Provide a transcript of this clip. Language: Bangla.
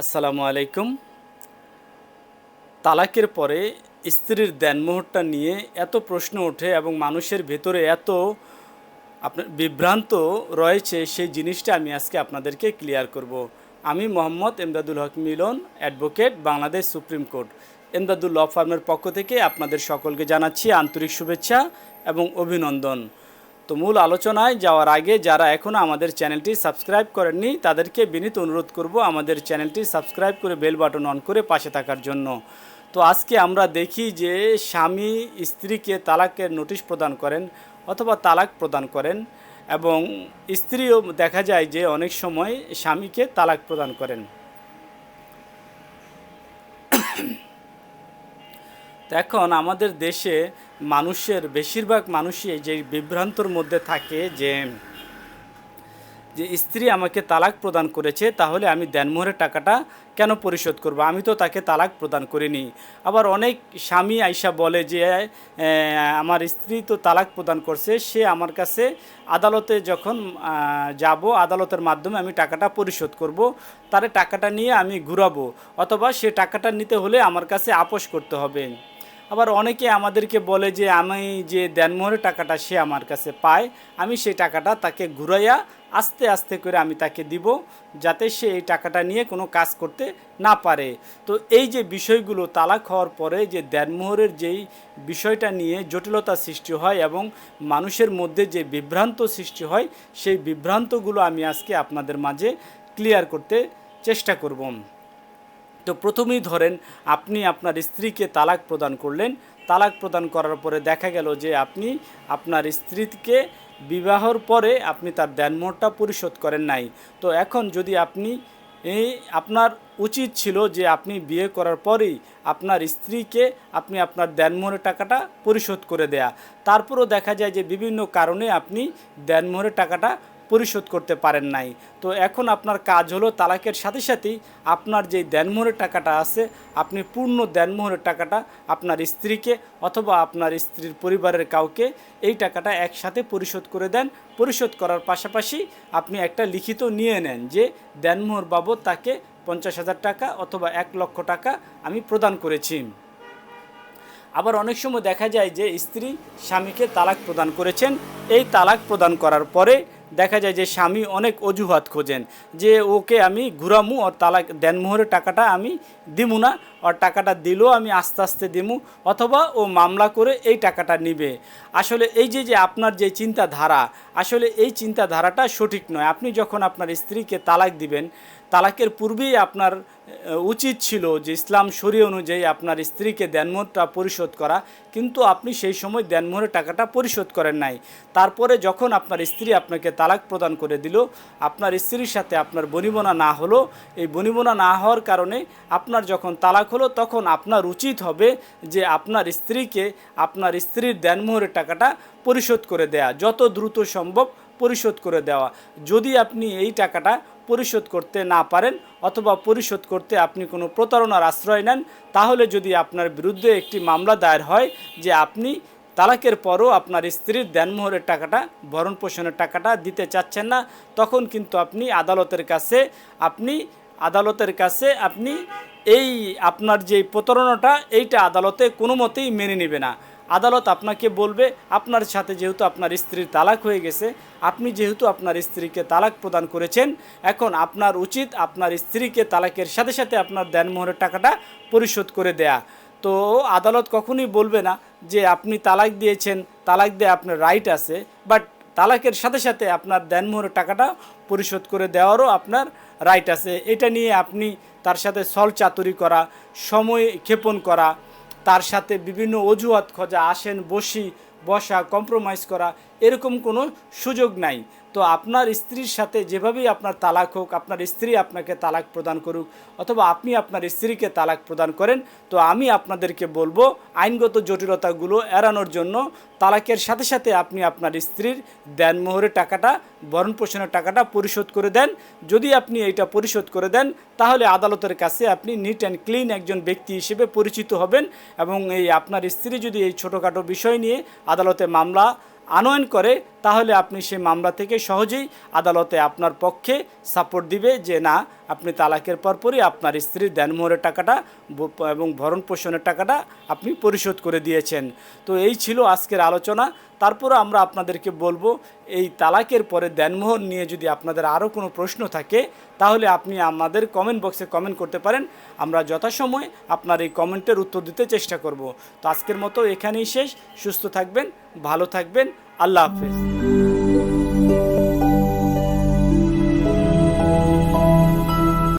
আসসালামু আলাইকুম। তালাকের পরে স্ত্রীর দেনমোহরটা নিয়ে এত প্রশ্ন ওঠে এবং মানুষের ভেতরে এত আপনার বিভ্রান্ত রয়েছে, সেই জিনিসটা আমি আজকে আপনাদেরকে ক্লিয়ার করব। আমি Mohammad Emdadul Haque Milon advocate Bangladesh supreme court. Emdadul law ফার্মের পক্ষ থেকে আপনাদের সকলকে জানাচ্ছি আন্তরিক শুভেচ্ছা এবং অভিনন্দন। তো মূল আলোচনায় যাওয়ার আগে যারা এখনও আমাদের চ্যানেলটি সাবস্ক্রাইব করেননি, তাদেরকে বিনীত অনুরোধ করব আমাদের চ্যানেলটি সাবস্ক্রাইব করে বেল বাটন অন করে পাশে থাকার জন্য। তো আজকে আমরা দেখি যে স্বামী স্ত্রীকে তালাকের নোটিশ প্রদান করেন অথবা তালাক প্রদান করেন এবং স্ত্রীও দেখা যায় যে অনেক সময় স্বামীকে তালাক প্রদান করেন। তো এখন আমাদের দেশে মানুষের, বেশিরভাগ মানুষই যে বিভ্রান্তর মধ্যে থাকে যে যে স্ত্রী আমাকে তালাক প্রদান করেছে, তাহলে আমি দেনমোহরের টাকাটা কেন পরিশোধ করব? আমি তো তাকে তালাক প্রদান করিনি। আবার অনেক স্বামী আইসা বলে যে আমার স্ত্রী তো তালাক প্রদান করছে, সে আমার কাছে আদালতে যখন যাব, আদালতের মাধ্যমে আমি টাকাটা পরিশোধ করব, তারে টাকাটা নিয়ে আমি ঘুরাবো, অথবা সে টাকাটা নিতে হলে আমার কাছে আপোষ করতে হবে। আবার অনেকে আমাদেরকে বলে যে, আমি যে দেনমোহরের টাকাটা সে আমার কাছে পায়, আমি সেই টাকাটা তাকে ঘুরাইয়া আস্তে আস্তে করে আমি তাকে দিব, যাতে সে এই টাকাটা নিয়ে কোনো কাজ করতে না পারে। তো এই যে বিষয়গুলো তালাক হওয়ার পরে যে দেনমোহরের যেই বিষয়টা নিয়ে জটিলতা সৃষ্টি হয় এবং মানুষের মধ্যে যে বিভ্রান্ত সৃষ্টি হয়, সেই বিভ্রান্তগুলো আমি আজকে আপনাদের মাঝে ক্লিয়ার করতে চেষ্টা করব। তো প্রথমেই ধরেন আপনি আপনার স্ত্রীকে তালাক প্রদান করলেন। তালাক প্রদান করার পরে দেখা গেল যে আপনি আপনার স্ত্রীকে বিবাহর পরে আপনি তার দেনমোহরটা পরিশোধ করেন নাই। তো এখন যদি আপনি এই আপনার উচিত ছিল যে আপনি বিয়ে করার পরেই আপনার স্ত্রীকে আপনি আপনার দেনমোহরের টাকাটা পরিশোধ করে দেয়া। তারপরও দেখা যায় যে বিভিন্ন কারণে আপনি দেনমোহরের টাকাটা পরিশোধ করতে পারেন নাই। তো এখন আপনার কাজ হলো তালাকের সাথে সাথেই আপনার যেই দেনমোহরের টাকাটা আছে, আপনি পূর্ণ দেনমোহরের টাকাটা আপনার স্ত্রীকে অথবা আপনার স্ত্রীর পরিবারের কাউকে এই টাকাটা একসাথে পরিশোধ করে দেন। পরিশোধ করার পাশাপাশি আপনি একটা লিখিত নিয়ে নেন যে দেনমোহর বাবদ তাকে পঞ্চাশ হাজার টাকা অথবা এক লক্ষ টাকা আমি প্রদান করেছি। আবার অনেক সময় দেখা যায় যে স্ত্রী স্বামীকে তালাক প্রদান করেছেন। এই তালাক প্রদান করার পরে দেখা যায় যে স্বামী অনেক অজুহাত খোঁজেন যে ওকে আমি ঘুরামু আর তালাক দেনমোহরের টাকাটা আমি দিমু না আর টাকাটা দিলেও আমি আস্তে আস্তে দিমু অথবা ও মামলা করে এই টাকাটা নিবে। আসলে এই যে যে আপনার যে চিন্তাধারা, আসলে এই চিন্তাধারাটা সঠিক নয়। আপনি যখন আপনার স্ত্রীকে তালাক দিবেন তালাকের পূর্বেই আপনার উচিত ছিল যে ইসলাম শরী অনুযায়ী আপনার স্ত্রীকে দেনমোহরটা পরিশোধ করা। কিন্তু আপনি সেই সময় দেনমোহরের টাকাটা পরিশোধ করেন নাই। তারপরে যখন আপনার স্ত্রী আপনাকে তালাক প্রদান করে দিল, আপনার স্ত্রীর সাথে আপনার বনিবনা না হলো। এই বনিবনা না হওয়ার কারণে আপনার যখন তালাক হলো, তখন আপনার উচিত হবে যে আপনার স্ত্রীকে আপনার স্ত্রীর দেনমোহরের টাকাটা পরিশোধ করে দেয়া, যত দ্রুত সম্ভব পরিশোধ করে দেওয়া। যদি আপনি এই টাকাটা পরিশোধ করতে না পারেন অথবা পরিশোধ করতে আপনি কোনো প্রতারণার আশ্রয় নেন, তাহলে যদি আপনার বিরুদ্ধে একটি মামলা দায়ের হয় যে আপনি তালাকের পরও আপনার স্ত্রীর দেনমোহরের টাকাটা ভরণ পোষণের টাকাটা দিতে চাচ্ছেন না, তখন কিন্তু আপনি আদালতের কাছে, আপনি আদালতের কাছে আপনি এই আপনার যে প্রতারণাটা, এইটা আদালতে কোনো মতেই মেনে নেবে না। আদালত আপনাকে বলবে, আপনার সাথে যেহেতু আপনার স্ত্রীর তালাক হয়ে গেছে, আপনি যেহেতু আপনার স্ত্রীকে তালাক প্রদান করেছেন, এখন আপনার উচিত আপনার স্ত্রীকে তালাকের সাথে সাথে আপনার দেনমোহরের টাকাটা পরিশোধ করে দেয়া। তো আদালত কখনোই বলবে না যে আপনি তালাক দিয়েছেন, তালাক দিয়ে আপনার রাইট আছে বাট তালাকের সাথে সাথে আপনার দেনমোহরের টাকাটা পরিশোধ করে দেওয়ারও আপনার রাইট আছে। এটা নিয়ে আপনি তার সাথে সল চাতুরি করা, সময় ক্ষেপণ করা তার সাথে বিভিন্ন অজুহাত খোঁজা আসেন বসি বসা কম্প্রোমাইজ করা এরকম কোনো সুযোগ নাই। তো আপনার স্ত্রীর সাথে যেভাবেই আপনার তালাক হোক, আপনার স্ত্রী আপনাকে তালাক প্রদান করুক অথবা আপনি আপনার স্ত্রীকে তালাক প্রদান করেন, তো আমি আপনাদেরকে বলব আইনগত জটিলতাগুলো এড়ানোর জন্য তালাকের সাথে সাথে আপনি আপনার স্ত্রীর দেনমোহরের টাকাটা ভরণ পোষণের টাকাটা পরিশোধ করে দেন। যদি আপনি এইটা পরিশোধ করে দেন, তাহলে আদালতের কাছে আপনি নিট অ্যান্ড ক্লিন একজন ব্যক্তি হিসেবে পরিচিত হবেন এবং এই আপনার স্ত্রী যদি এই ছোটোখাটো বিষয় নিয়ে আদালতে মামলা আনয়ন করে তাহলে আপনি সেই মামলা থেকে সহজেই আদালতে আপনার পক্ষে সাপোর্ট দিবে যে না, আপনি তালাকের পরপরই আপনার স্ত্রীর দেনমোহরের টাকাটা এবং ভরণ পোষণের টাকাটা আপনি পরিশোধ করে দিয়েছেন। তো এই ছিল আজকের আলোচনা। তারপরে আমরা আপনাদেরকে বলব, এই তালাকের পরে দেনমোহর নিয়ে যদি আপনাদের আরও কোনো প্রশ্ন থাকে, তাহলে আপনি আমাদের কমেন্ট বক্সে কমেন্ট করতে পারেন। আমরা যথাসময়ে আপনার এই কমেন্টের উত্তর দিতে চেষ্টা করব। তো আজকের মতো এখানেই শেষ। সুস্থ থাকবেন, ভালো থাকবেন। আল্লাহ হাফেজ।